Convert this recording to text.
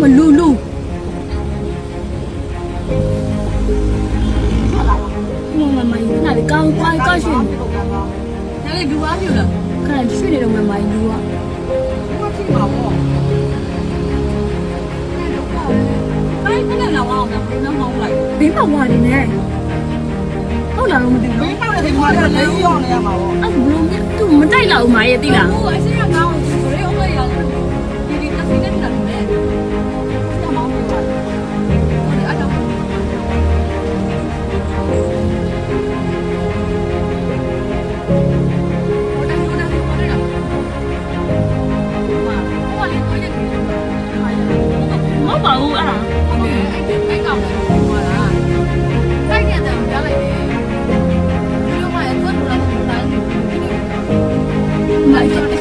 မလူလူမမမယူနာလေကောင်းကောင်းကောင်းရှင်ဒါလေဒူအားပြလားခဏရွှေ့နေတော့မမယူอ่ะဘာဖြစ်မှာပေါ့ဘိုင်းခနဲ့လာအောင်တော့ဘယ်နှမောင်းလိုက်ဘေးမှာဝါနေနေဟုတ်လားတော့မသိဘူးဘိန်းပေါက်တဲ့ဒီမှာလည်းလေးရောနေရမှာပေါ့အဲ့ဘလို့မြသူမတိုက်လောက်မာရဲ့သိလားဟိုအရှိရကောင်း không còn luôn á hả Hãy subscribe cho kênh Ghiền Mì Gõ Để không bỏ lỡ những video hấp